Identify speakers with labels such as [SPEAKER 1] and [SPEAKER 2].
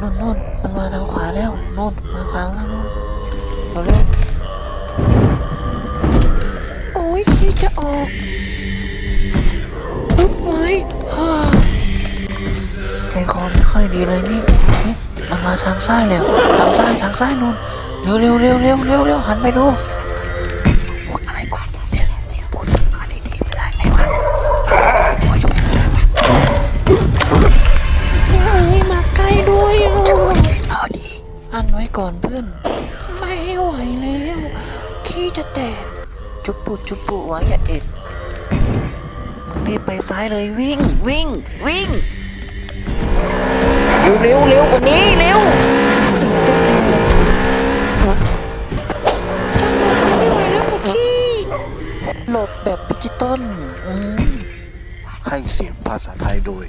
[SPEAKER 1] น่นน่นมันมาทางขวาแล้วน่นมาขวาแล้วน่นเร็วเร็วโอ้ยขี้จะออกลุกไว้ฮ่าใจคอไม่ค่อยดีเลยนี่นี่มันมาทางซ้ายแล้วทางซ้ายทางซ้ายน่นเร็วเร็วเร็วเร็วเร็วเร็วหันไปดู อันไว้ก่อนเพื่อน ไม่ไหวแล้ว ขี้จะแตก จุบปุจุบปุวะอย่าเอ็ดรีบไปซ้ายเลยวิ่งวิ่งวิ่ง เร็วเร็วเร็วกว่านี้เร็วช่างมันก็ไม่ไหวแล้วกูขี้หลบแบบดิจิตอล
[SPEAKER 2] ให้เสียงภาษาไทยโดย